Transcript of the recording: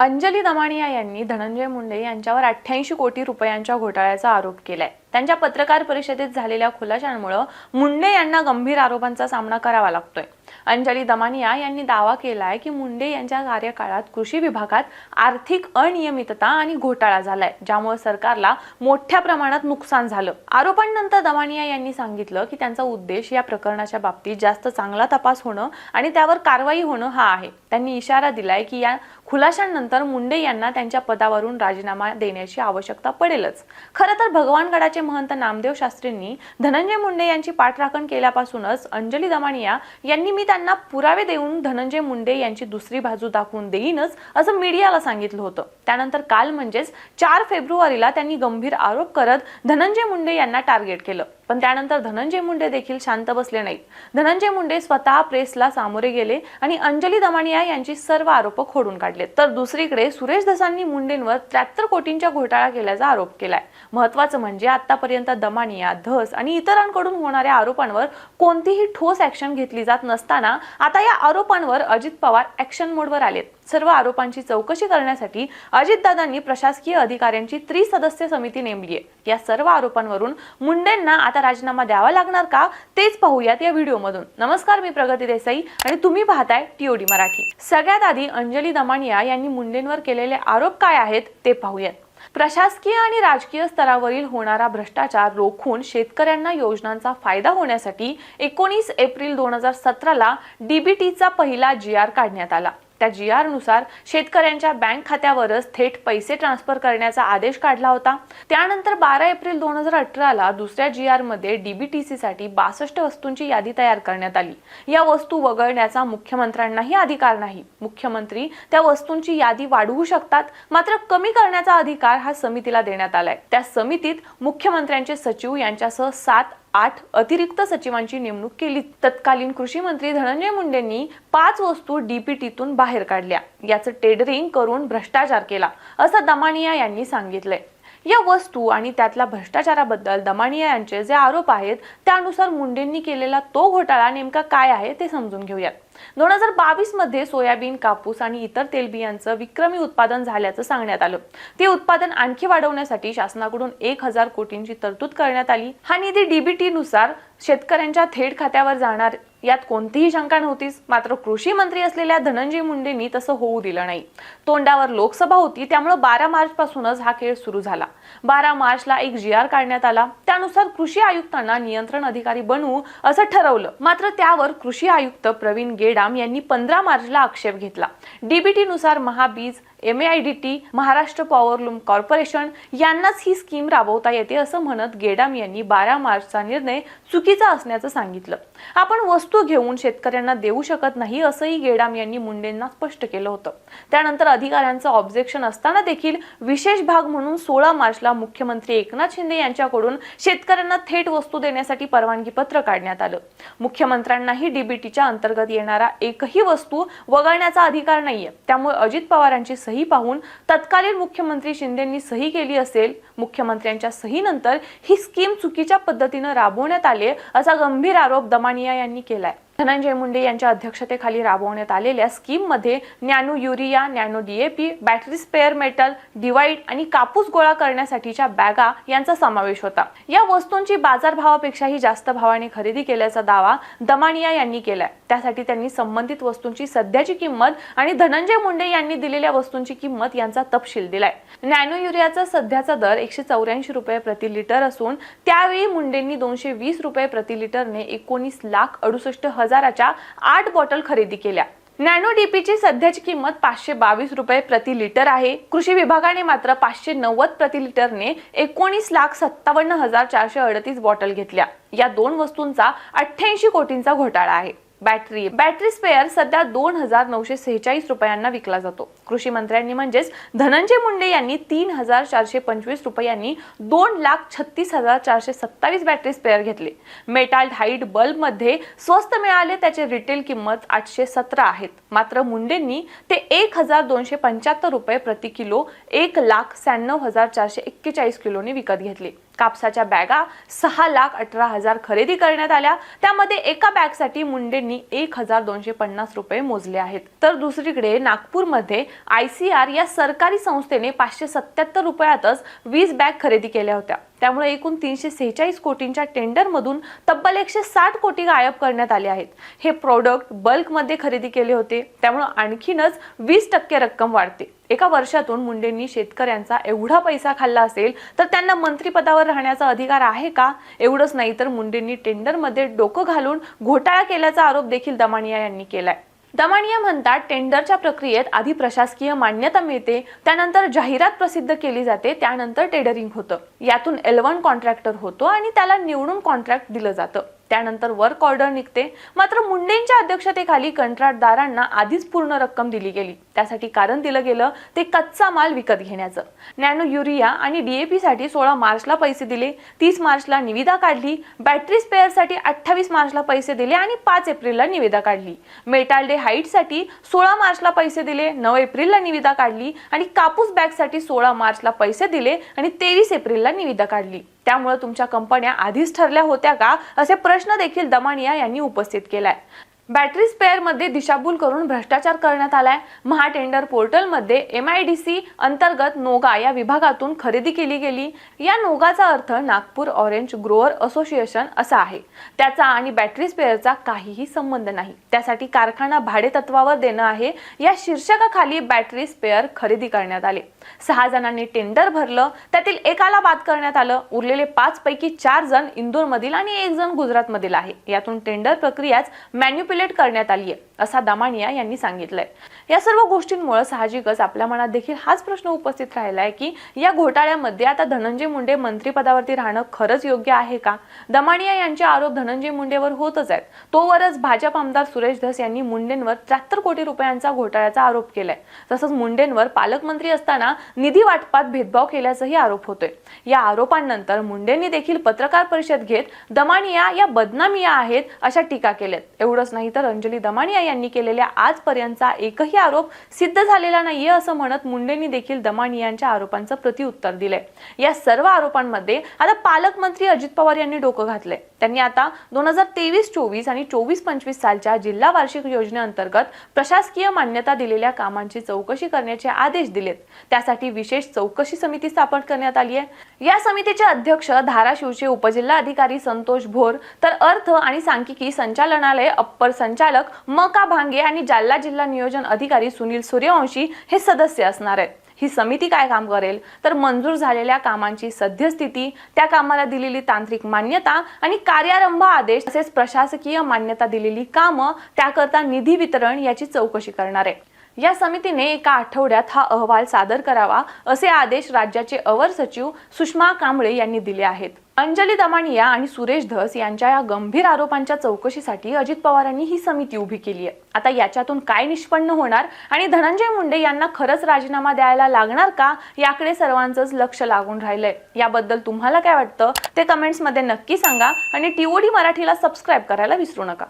अंजली दमानिया यांनी धनंजय मुंडे यांच्यावर अठ्ठ्याऐंशी कोटी रुपयांच्या घोटाळ्याचा आरोप केलाय. त्यांच्या पत्रकार परिषदेत झालेल्या खुलाशांमुळे मुंडे यांना गंभीर आरोपांचा सामना करावा लागतोय. अंजली दमानिया यांनी दावा केलाय की मुंडे यांच्या कार्यकाळात कृषी विभागात आर्थिक अनियमितता आणि घोटाळा झालाय ज्यामुळे सरकारला मोठ्या प्रमाणात नुकसान झालं. आरोपांनंतर दमानिया यांनी सांगितलं की त्यांचा उद्देश या प्रकरणाच्या बाबतीत जास्त चांगला तपास होणं आणि त्यावर कारवाई होणं हा आहे. त्यांनी इशारा दिलाय की या खुलाशांनंतर मुंडे यांना त्यांच्या पदावरून राजीनामा देण्याची आवश्यकता पडेलच. खरं तर भगवानगडाचे महंत नामदेव शास्त्रींनी धनंजय मुंडे यांची पाठराखण केल्यापासूनच अंजली दमानिया यांनी मी त्यांना पुरावे देऊन धनंजय मुंडे यांची दुसरी बाजू दाखवून देईनच असं मीडियाला सांगितलं होतं. त्यानंतर काल म्हणजेच चार फेब्रुवारीला त्यांनी गंभीर आरोप करत धनंजय मुंडे यांना टार्गेट केलं. पण त्यानंतर धनंजय मुंडे देखील शांत बसले नाहीत. धनंजय मुंडे स्वतः प्रेसला सामोरे गेले आणि अंजली दमानिया यांची सर्व आरोप खोडून काढले. तर दुसरीकडे सुरेश धसांनी मुंडेंवर त्र्याहत्तर कोटींच्या घोटाळा केल्याचा आरोप केलाय. महत्वाचं म्हणजे आतापर्यंत दमानिया धस आणि इतरांकडून होणाऱ्या आरोपांवर कोणतीही ठोस ऍक्शन घेतली जात नसताना आता या आरोपांवर अजित पवार ऍक्शन मोडवर आलेत. सर्व आरोपांची चौकशी करण्यासाठी अजितदादांनी प्रशासकीय अधिकाऱ्यांची त्रिसदस्य समिती नेमली आहे. या सर्व आरोपांवरून मुंडेंना आता राजीनामा द्यावा लागणार का? तेच पाहूयात या व्हिडिओमधून. नमस्कार मी प्रगती देसाई आणि तुम्ही पाहताय टीओडी मराठी. सगळ्यात आधी अंजली दमानिया यांनी मुंडेंवर केलेले आरोप काय आहेत ते पाहूयात. प्रशासकीय आणि राजकीय स्तरावरील होणारा भ्रष्टाचार रोखून शेतकऱ्यांना योजनांचा फायदा होण्यासाठी एकोणीस एप्रिल दोन हजार सतराला डीबीटीचा पहिला जी आर काढण्यात आला. त्या जी आरनुसार शेतकऱ्यांच्या बँक खात्यावरच थेट पैसे ट्रान्सफर करण्याचा आदेश काढला होता. त्यानंतर बारा एप्रिल दोन हजार अठराला दुसऱ्या जी आरमध्ये डीबीटीसीसाठी बासष्ट वस्तूंची यादी तयार करण्यात आली. या वस्तू वगळण्याचा मुख्यमंत्र्यांनाही अधिकार नाही. मुख्यमंत्री त्या वस्तूंची यादी वाढवू शकतात मात्र कमी करण्याचा अधिकार हा समितीला देण्यात आलाय. त्या समितीत मुख्यमंत्र्यांचे सचिव यांच्यासह सात आठ अतिरिक्त सचिवांची नेमणूक केली. तत्कालीन कृषी मंत्री धनंजय मुंडेंनी पाच वस्तू डीपीटीतून बाहेर काढल्या. याचं टेडरिंग करून भ्रष्टाचार केला असं दमानिया यांनी सांगितलंय. या वस्तू आणि त्यातल्या भ्रष्टाचाराबद्दल दमानिया यांचे जे आरोप आहेत त्यानुसार मुंडेंनी केलेला तो घोटाळा नेमका काय आहे ते समजून घेऊयात. दोन हजार बावीसमध्ये सोयाबीन कापूस आणि इतर तेलबियांचं विक्रमी उत्पादन झाल्याचं सांगण्यात आलं. ते उत्पादन आणखी वाढवण्यासाठी शासनाकडून एक हजार कोटींची तरतूद करण्यात आली. हा निधी डीबीटी नुसार शेतकऱ्यांच्या थेट खात्यावर जाणार यात कोणतीही शंका नव्हतीच. मात्र कृषी मंत्री असलेल्या धनंजय मुंडेंनी तसं होऊ दिलं नाही. तोंडावर लोकसभा होती त्यामुळे बारा मार्च पासूनच हा खेळ सुरू झाला. बारा मार्चला एक जी आर काढण्यात आला. त्यानुसार कृषी आयुक्तांना नियंत्रण अधिकारी बनवू असं ठरवलं. मात्र त्यावर कृषी आयुक्त प्रवीण गेडाम यांनी पंधरा मार्चला आक्षेप घेतला. डीबीटी नुसार Mahabeej M I D T Maharashtra powerloom corporation यांनाच ही स्कीम राबवता येते असं म्हणत गेडाम यांनी बारा मार्चचा निर्णय चुकीचा असण्याचं सांगितलं. आपण वस्तू घेऊन शेतकऱ्यांना देऊ शकत नाही असंही गेडाम यांनी मुंडेंना स्पष्ट केलं होतं. त्यानंतर अधिकाऱ्यांचं ऑब्जेक्शन असताना देखील विशेष भाग म्हणून सोळा मार्चला मुख्यमंत्री एकनाथ शिंदे यांच्याकडून शेतकऱ्यांना थेट वस्तू देण्यासाठी परवानगी पत्र काढण्यात आलं. मुख्यमंत्र्यांनाही डीबीटीच्या अंतर्गत येणारा एकही वस्तू वगळण्याचा अधिकार नाहीये. त्यामुळे अजित पवारांची सही पाहून तत्कालीन मुख्यमंत्री शिंदेंनी सही केली असेल मुख्यमंत्र्यांच्या सहीनंतर ही स्कीम चुकीच्या पद्धतीनं राबवण्यात आली असा गंभीर आरोप दमानिया यांनी केला. केलाय धनंजय मुंडे यांच्या अध्यक्षतेखाली राबवण्यात आलेल्या स्कीममध्ये nano urea nano DAP battery spare metal divide आणि कापूस गोळा करण्यासाठीच्या बॅगा यांचा समावेश होता. या वस्तूंची बाजारभावापेक्षाही जास्त भावाने खरेदी केल्याचा दावा दमानिया यांनी केलाय. त्यासाठी त्यांनी संबंधित वस्तूंची सध्याची किंमत आणि धनंजय मुंडे यांनी दिलेल्या वस्तूंची किंमत यांचा तपशील दिलाय. नॅनो युरियाचा सध्याचा दर एकशे चौऱ्याऐंशी रुपये प्रति लिटर असून त्यावेळी मुंडेंनी दोनशे वीस रुपये प्रति लिटरने एकोणीस लाख अडुसष्ट हजार हजाराच्या आठ बॉटल खरेदी केल्या. नॅनो डीपीची सध्याची किंमत पाचशे बावीस रुपये प्रति लिटर आहे. कृषी विभागाने मात्र पाचशे नव्वद प्रति लिटरने एकोणीस लाख सत्तावन्न हजार चारशे अडतीस बॉटल घेतल्या. या दोन वस्तूंचा अठ्ठ्याऐंशी कोटींचा घोटाळा आहे. बॅटरी. बॅटरी स्पेअर सध्या दोन हजार नऊशे सेहेचाळीस रुपयांना विकला जातो. कृषी मंत्र्यांनी म्हणजेच धनंजय मुंडे यांनी तीन हजार चारशे पंचवीस रुपयांनी दोन लाख छत्तीस हजार चारशे सत्तावीस बॅटरी स्पेअर घेतले. मेटाल हाईट बल्बमध्ये स्वस्त मिळाले त्याचे रिटेल किंमत आठशे सतरा आहेत. मात्र मुंडेंनी ते एक हजार दोनशे पंच्याहत्तर रुपये प्रति किलो एक लाख शहाण्णव हजार चारशे एक्केचाळीस किलोने विकत घेतले. कापसाच्या बॅगा सहा लाख अठरा हजार खरेदी करण्यात आल्या. त्यामध्ये एका बॅगसाठी मुंडेंनी एक हजार दोनशे पन्नास रुपये मोजले आहेत. तर दुसरीकडे नागपूरमध्ये आय सी आर या सरकारी संस्थेने पाचशे सत्याहत्तर रुपयातच वीस बॅग खरेदी केल्या होत्या. त्यामुळे एकूण तीनशे सेहेचाळीस कोटींच्या टेंडरमधून तब्बल एकशे साठ कोटी गायब करण्यात आले आहेत. हे प्रोडक्ट बल्कमध्ये खरेदी केले होते. त्यामुळे आणखीनच वीस टक्के रक्कम वाढते. एका वर्षातून मुंडेंनी शेतकऱ्यांचा एवढा पैसा खाल्ला असेल तर त्यांना मंत्रिपदावर राहण्याचा अधिकार आहे का? एवढंच नाही तर मुंडेंनी टेंडरमध्ये डोकं घालून घोटाळा केल्याचा आरोप देखील दमानिया यांनी केलाय. दमानिया म्हणतात टेंडरच्या प्रक्रियेत आधी प्रशासकीय मान्यता मिळते त्यानंतर जाहिरात प्रसिद्ध केली जाते त्यानंतर टेंडरिंग होतं. यातून एलवन कॉन्ट्रॅक्टर होतो आणि त्याला निवडून कॉन्ट्रॅक्ट दिलं जातं. त्यानंतर वर्क ऑर्डर निघते. मात्र मुंडेंच्या अध्यक्षतेखाली कंत्राटदारांना आधीच पूर्ण रक्कम दिली गेली. त्यासाठी कारण दिलं गेलं ते कच्चा माल विकत घेण्याचं. नॅनो युरिया आणि डीएपी साठी सोळा मार्चला पैसे दिले तीस मार्चला निविदा काढली बॅटरी स्पेअरसाठी अठ्ठावीस मार्चला पैसे दिले आणि पाच एप्रिलला निविदा काढली. मेटाल डे हाईटसाठी सोळा मार्चला पैसे दिले नऊ एप्रिलला निविदा काढली आणि कापूस बॅगसाठी सोळा मार्चला पैसे दिले आणि तेवीस एप्रिलला निविदा काढली. त्यामुळे तुमच्या कंपन्या आधीच ठरल्या होत्या का? असे प्रश्न देखील दमानिया यांनी उपस्थित केलाय. बॅटरी स्पेअरमध्ये दिशाभूल करून भ्रष्टाचार करण्यात आलाय. महाटेंडर पोर्टलमध्ये एम आय डी सी अंतर्गत नोगा या विभागातून खरेदी केली गेली. या नोगाचा अर्थ नागपूर ऑरेंज ग्रोअर असोसिएशन असा आहे. त्याचा आणि बॅटरी स्पेअरचा काहीही संबंध नाही. त्यासाठी कारखाना भाडे तत्वावर देणं आहे. या शीर्षकाखाली बॅटरी स्पेअर खरेदी करण्यात आले. सहा जणांनी टेंडर भरलं. त्यातील एकाला बाद करण्यात आलं. उरलेले पाच पैकी चार जण इंदोरमधील आणि एक जण गुजरातमधील आहे. यातून टेंडर प्रक्रियाच मॅन्युप्युलेट करण्यात आली आहे असा दामानिया यांनी सांगितलंय. या सर्व गोष्टींमुळे साहजिकच आपल्या मनात देखील हाच प्रश्न उपस्थित राहिलाय की या घोटाळ्यामध्ये आता धनंजय मुंडे मंत्रिपदावरती राहणं खरंच योग्य आहे का? दमानिया यांचे आरोप धनंजय मुंडेवर होतच आहेत. तोवरच भाजप आमदार सुरेश धस यांनी मुंडेंवर त्र्याहत्तर कोटी रुपयांचा घोटाळ्याचा आरोप केलाय. तसंच मुंडेंवर पालकमंत्री असताना निधी वाटपात भेदभाव केल्याचाही आरोप होतोय. या आरोपांनंतर मुंडेंनी देखील पत्रकार परिषद घेत दमानिया या बदनामिया आहेत अशा टीका केल्यात. एवढंच नाही तर अंजली दमानिया यांनी केलेल्या आजपर्यंतचा एकही आरोप सिद्ध झालेला नाहीये असं म्हणत मुंडेंनी देखील दमानियांच्या आरोपांचं प्रतिउत्तर दिलंय या सर्व आरोपांमध्ये आता पालकमंत्री अजित पवार यांनी डोकं घातलंय. त्यांनी आता दोन हजार तेवीस चोवीस आणि चोवीस पंचवीस सालच्या जिल्हा वार्षिक योजनेअंतर्गत प्रशासकीय मान्यता दिलेल्या कामांची चौकशी करण्याचे आदेश दिलेत. त्यासाठी विशेष चौकशी समिती स्थापन करण्यात आली आहे या समितीचे अध्यक्ष धाराशिवचे उपजिल्हाधिकारी संतोष भोर तर अर्थ आणि सांख्यिकी संचालनालय अप्पर संचालक म का भांगे आणि जालना जिल्हा नियोजन अधिकारी सुनील सूर्यवंशी हे सदस्य असणार आहेत. ही समिती काय काम करेल? तर मंजूर झालेल्या कामांची सद्यस्थिती त्या कामाला दिलेली तांत्रिक मान्यता आणि कार्यारंभ आदेश तसेच प्रशासकीय मान्यता दिलेली कामं त्याकरता निधी वितरण याची चौकशी करणार आहे. या समितीने एका आठवड्यात हा अहवाल सादर करावा असे आदेश राज्याचे अवर सचिव सुषमा कांबळे यांनी दिले आहेत. अंजली दमानिया आणि सुरेश धस यांच्या या गंभीर आरोपांच्या चौकशीसाठी अजित पवारांनी ही समिती उभी केली आहे. आता याच्यातून काय निष्पन्न होणार आणि धनंजय मुंडे यांना खरंच राजीनामा द्यायला लागणार का? याकडे सर्वांचंच लक्ष लागून राहिलंय. याबद्दल तुम्हाला काय वाटतं? ते कमेंट्समध्ये नक्की सांगा आणि टीओडी मराठीला सबस्क्राईब करायला विसरू नका.